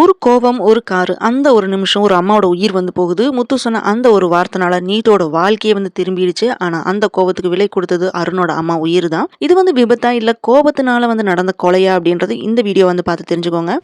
ஒரு கோபம் ஒரு காரு அந்த ஒரு நிமிஷம் ஒரு அம்மாவோட உயிர் வந்து போகுது. முத்து சொன்ன அந்த ஒரு வார்த்தைனால நீத்தோட வாழ்க்கையே வந்து திரும்பிடுச்சு. ஆனா அந்த கோபத்துக்கு விலை கொடுத்தது அருணோட அம்மா உயிர் தான் இது வந்து விபத்தா இல்ல கோபத்தினால வந்து நடந்த கொலையா அப்படின்றது இந்த வீடியோ வந்து பார்த்து தெரிஞ்சுக்கோங்க.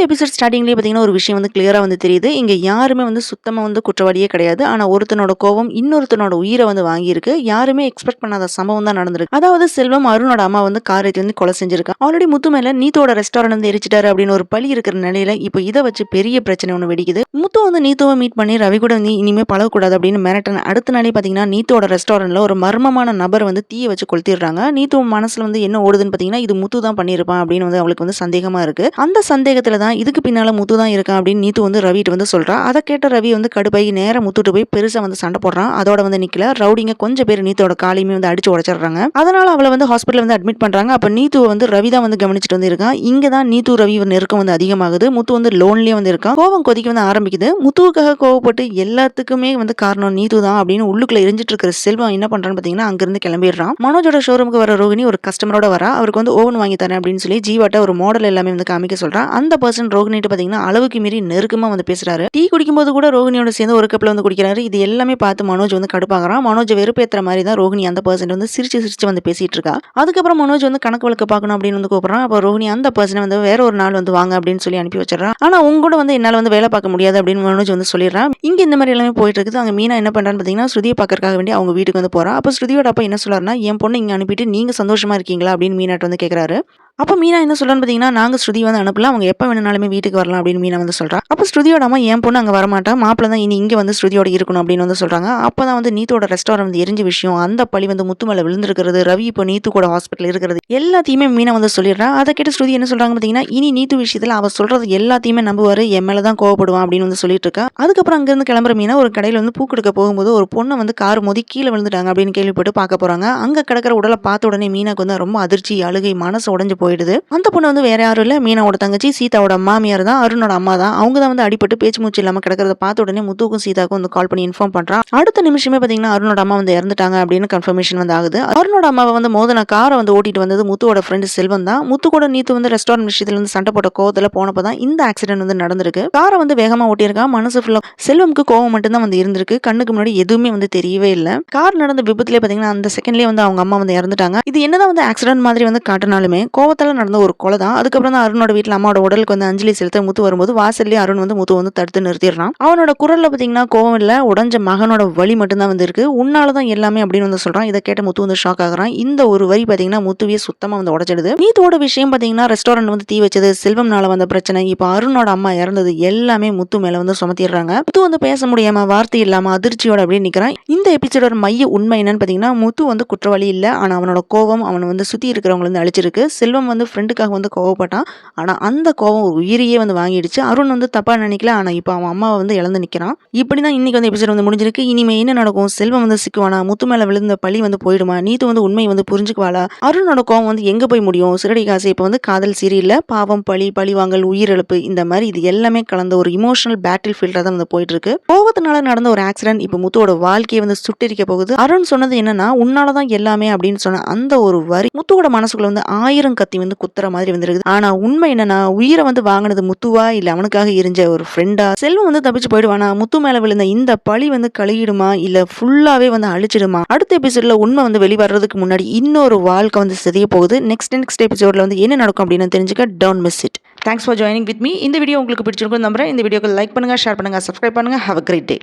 இந்த எபிசோட் ஸ்டார்டிங்லேயே பார்த்தீங்கன்னா ஒரு விஷயம் வந்து கிளியராக வந்து தெரியுது. இங்கே யாருமே வந்து சுத்தமாக வந்து குற்றவாளியே கிடையாது. ஆனால் ஒருத்தனோட கோவம் இன்னொருத்தனோட உயிரை வந்து வாங்கியிருக்கு. யாருமே எக்ஸ்பெக்ட் பண்ணாத சம்பவம் தான் நடந்திருக்கு. அதாவது செல்வம் அருணோட அம்மா வந்து கார் வந்து கொலை செஞ்சிருக்கா. ஆல்ரெடி முத்து மேல நீத்தோட ரெஸ்டாரண்ட் வந்து எரிச்சிட்டாரு அப்படின்னு ஒரு பழி இருக்கிற நிலையில இப்போ இதை வச்சு பெரிய பிரச்சனை ஒன்று வெடிக்குது. முத்து வந்து நீத்தோவை மீட் பண்ணி ரவி கூட வந்து இனிமே பழகக்கூடாது அப்படின்னு மிரட்டன அடுத்த நாளே பார்த்தீங்கன்னா நீத்தோட ரெஸ்டாரண்ட்ல ஒரு மர்மமான நபர் வந்து தீயை வச்சு கொளுத்திடுறாங்க. நீத்துவ மனசுல வந்து என்ன ஓடுதுன்னு பார்த்தீங்கன்னா இது முத்து தான் பண்ணியிருப்பான் அப்படின்னு வந்து அவளுக்கு வந்து சந்தேகமா இருக்கு. அந்த சந்தேகத்தில் தான் இதுக்கு பின்னால் முத்து தான் இருக்கான் அப்படின்னு நீத்து வந்து ரவிட்டு வந்து சொல்கிறான் அதை கேட்ட ரவி வந்து கடுப்பாகி நேரம் முத்துட்டு போய் பெருசாக வந்து சண்டை போடுறான். அதோட வந்து நிற்கல ரவுடிங்க கொஞ்சம் பேர் நீத்தோட காலையுமே வந்து அடிச்சு உடச்சிடுறாங்க. அதனால அவளை வந்து ஹாஸ்பிட்டல் வந்து அட்மிட் பண்ணுறாங்க அப்போ நீத்து வந்து ரவி தான் வந்து கவனிச்சுட்டு வந்து இருக்கான். இங்கே தான் நீத்து ரவி நெருக்கம் வந்து அதிகமாகுது. முத்து வந்து லோன்லேயே வந்து இருக்கான். கோவம் கொதிக்க வந்து ஆரம்பிக்குது. முத்துவுக்காக கோவப்பட்டு எல்லாத்துக்குமே வந்து காரணம் நீத்து தான் அப்படின்னு உள்ளுக்குள்ள எரிஞ்சிட்டு இருக்கிற செல்வம் என்ன பண்றான்னு பாத்தீங்கன்னா அங்கிருந்து கிளம்பிடுறான். மனோஜோட ஷோரூமுக்கு வர ரோகிணி ஒரு கஸ்டமரோட வரா. அவருக்கு வந்து ஓவன் வாங்கி தரேன் அப்படின்னு சொல்லி ஜீவாட்ட ஒரு மாடல் எல்லாமே வந்து காமிக்க சொல்றான் அந்த பர்சன் ரோகிணிட்டு பார்த்தீங்கன்னா அளவுக்கு மீறி நெருக்கமாக வந்து பேசுறாரு. டீ குடிக்கும்போது கூட ரோகிணியோட சேர்ந்து ஒரு கப்பில் வந்து குடிக்கிறாரு. இது எல்லாமே பார்த்து மனோஜ் வந்து கடுப்பாகிறான். மனோஜ் வெறுப்பேற்ற மாதிரி தான் ரோகிணி அந்த பர்சன் வந்து சிரிச்சு சிரிச்சு வந்து பேசிட்டு இருக்கா. அதுக்கப்புறம் மனோஜ் வந்து கணக்கு வழக்கு பார்க்கணும் அப்படின்னு வந்து கூப்பிடுறான். அப்போ ரோகிணி அந்த பர்சனை வந்து வேற ஒரு நாள் வந்து வாங்க அப்படின்னு சொல்லி அனுப்பி வச்சிடறான். ஆனால் உங்க கூட வந்து என்னால வந்து வேலை பார்க்க முடியாது அப்படின்னு மனோஜ் வந்து சொல்லிடுறான். இங்க இந்த மாதிரி எல்லாமே போயிட்டு இருக்குது. அங்கே மீனா என்ன பண்ணுறான்னு பார்த்தீங்கன்னா ஸ்ருதியை பார்க்கறதுக்காக வேண்டி அவங்க வீட்டுக்கு வந்து போகிறான் அப்போ ஸ்ருதியோட அப்பா என்ன சொல்றாருன்னா என் பொண்ணு இங்கே அனுப்பிட்டு நீங்க சந்தோஷமா இருக்கீங்களா? அப்படின்னு மீனாட்டு வந்து கேட்குறாரு அப்போ மீனா என்ன சொல்றான்னு பார்த்தீங்கன்னா நாங்கள் ஸ்ருதி வந்து அனுப்பலாம் அவங்க எப்போ வேணுனாலுமே வீட்டுக்கு வரலாம் அப்படின்னு மீனா வந்து சொல்கிறா அப்போ ஸ்ருதியோட அம்மா என் பொண்ணு அங்கே வரமாட்டா மாப்பிள்ள தான் இனி இங்கே வந்து ஸ்ருதியோட இருக்கணும் அப்படின்னு வந்து சொல்கிறாங்க அப்போ தான் வந்து நீத்தோட ரெஸ்டாரண்ட் வந்து எரிஞ்ச விஷயம் அந்த பழி வந்து முத்து மேலே விழுந்திருக்கிறது ரவி இப்போ நீத்து கூட ஹாஸ்பிட்டல் இருக்கிறது எல்லாத்தையுமே மீனா வந்து சொல்லிடுறா. அதை கேட்டு ஸ்ருதி என்ன சொல்கிறாங்க பார்த்தீங்கன்னா இனி நீத்து விஷயத்தில் அவள் சொல்கிறது எல்லாத்தையுமே நம்புவார் என் மேலே தான் கோவப்படுவான் அப்படின்னு வந்து சொல்லிட்டு இருக்கா. அதுக்கப்புறம் அங்கேருந்து கிளம்புற மீனா ஒரு கடையில் வந்து பூ கொடுக்க போகும்போது ஒரு பொண்ணை வந்து கார் மோதி கீழே விழுந்துட்டாங்க அப்படின்னு கேள்விப்பட்டு பார்க்க போகிறாங்க அங்கே கிடக்கிற உடலை பார்த்த உடனே மீனாக்கு வந்து ரொம்ப அதிர்ச்சி அழுகை மனசு உடஞ்சு போயிடுது. அந்த பொண்ணு வந்து வேற யாரும் இல்லை. மீனாவோட தங்கச்சி சீதாவோட மாமியார் தான் அருணோட அம்மா தான். அவங்க தான் வந்து அடிபட்டு பேச்சு மூச்சு இல்லாமல் கிடக்கிறத பார்த்த உடனே முத்துக்கும் சீதாக்கும் வந்து கால் பண்ணி இன்ஃபார்ம் பண்றான். அடுத்த நிமிஷமே பார்த்தீங்கன்னா அருணோட அம்மா வந்து இறந்துட்டாங்க அப்படின்னு கன்ஃபர்மேஷன் வந்து ஆகுது. அருணோட அம்மாவை வந்து மோதன காரை வந்து ஓட்டிட்டு வந்தது முத்துவோட ஃப்ரெண்டு செல்வம் தான். முத்து கூட நீத்து வந்து ரெஸ்டாரண்ட் விஷயத்துல வந்து சண்டை போட்ட கோவத்தில் போனப்போ தான் இந்த ஆக்சிடென்ட் வந்து நடந்திருக்கு. காரை வந்து வேகமா ஓட்டியிருக்கான் மனசு ஃபுல்லா செல்வம்க்கு கோவம் மட்டும்தான் வந்து இருந்திருக்கு. கண்ணுக்கு முன்னாடி எதுவுமே வந்து தெரியவே இல்லை. கார் நடந்த விபத்துலேயே பார்த்தீங்கன்னா அந்த செகண்ட்லேயே வந்து அவங்க அம்மா வந்து இறந்துட்டாங்க. இது என்னதான் வந்து ஆக்சிடென்ட் மாதிரி வந்து காட்டினாலுமே கோவத்தால் நடந்த ஒரு கொலை தான் அதுக்கப்புறம் தான் அருணோட வீட்டில் அம்மாவோட உடலுக்கு வந்து அஞ்சலி செலுத்த முத்து வரும்போது வாசல்லே அருண் வந்து முத்து வந்து தடுத்து நிறுத்திடுறான். அவனோட குரலில் பார்த்தீங்கன்னா கோவம் இல்லை உடஞ்ச மகனோட வழி மட்டும்தான் வந்து இருக்கு உன்னால தான் எல்லாமே அப்படின்னு வந்து சொல்றான். இதை கேட்ட முத்து வந்து ஷாக் ஆகுறான். இந்த ஒரு வரி பார்த்தீங்கன்னா முத்துவே சுத்தமாக வந்து உடச்சிடுது. நீத்தோட விஷயம் பார்த்தீங்கன்னா ரெஸ்டாரண்ட் வந்து தீ வச்சது செல்வம்னால வந்த பிரச்சனை. இப்போ அருணோட அம்மா இறந்தது எல்லாமே முத்து மேலே வந்து சுமத்திடுறாங்க. முத்து வந்து பேச முடியாம வார்த்தை இல்லாம அதிர்ச்சியோட அப்படியே நிற்கிறான் இந்த எபிசோட மைய உண்மை என்னன்னு பார்த்தீங்கன்னா முத்து வந்து குற்றவாளி இல்லை. ஆனால் அவனோட கோவம் அவனை வந்து சுற்றி இருக்கிறவங்களை வந்து அழிச்சிருக்கு. செல்வம் வந்து ஃப்ரெண்டுக்காக வந்து கோவப்பட்டான். ஆனால் அந்த கோவம் ஒரு உயிரையே வந்து வாங்கிடுச்சு. அருண் வந்து தப்பாக நினைக்கல. ஆனால் இப்போ அவன் அம்மாவை வந்து இழந்து நிற்கிறான் இப்படி தான் இன்னைக்கு வந்து எபிசோட் வந்து முடிஞ்சிருக்கு. இனிமே என்ன நடக்கும்? செல்வம் வந்து சிக்குவானா? முத்து மேலே விழுந்த பழி வந்து போயிடுமா? நீத்து வந்து உண்மை வந்து புரிஞ்சுக்குவாளா? அருணோட கோவம் வந்து எங்கே போய் முடியும்? சிறடி காசு இப்போ வந்து காதல் சீரியல்ல பாவம் பழி பழி வாங்கல் உயிரிழப்பு இந்த மாதிரி இது எல்லாமே கலந்த ஒரு இமோஷனல் பேட்டில் ஃபீல்டாக தான் வந்து போயிட்டு இருக்கு கோவத்தினால நடந்த ஒரு ஆக்சிடென்ட் இப்போ முத்துவோட வாழ்க்கையை வந்து சுட்டிருக்க போகுது. அருண் சொன்னது என்னன்னா உன்னால தான் எல்லாமே அப்படின்னு சொன்ன அந்த ஒரு வரி முத்துவோட மனசுக்குள்ள வந்து ஆயிரம் கத்து வந்து குத்துற மாதிரி வந்துருக்குது. ஆனா உண்மை என்னன்னா உயிரை வந்து வாங்கினது முத்துவா? இல்ல அவனுக்காக இருந்த ஒரு ஃப்ரெண்டா செல்வம் வந்து தப்பிச்சு போயிடுவானா? முத்து மேல விழுந்த இந்த பழி வந்து கழுகிடுமா? இல்ல ஃபுல்லாவே வந்து அழிச்சிடுமா? அடுத்த எபிசோட்ல உண்மை வந்து வெளிவரதுக்கு முன்னாடி இன்னொரு வாழ்க்கை வந்து சிதைய போகுது. நெக்ஸ்ட் நெக்ஸ்ட் எபிசோட்ல வந்து என்ன நடக்கும் அப்படின்னு தெரிஞ்சுக்க don't miss it thanks for joining with me இந்த வீடியோ உங்களுக்கு பிடிச்சிருக்கும் நம்புறேன். இந்த வீடியோக்கு லைக் பண்ணுங்க ஷேர் பண்ணுங்க சப்ஸ்கிரைப் பண்ணுங்க. Have a great day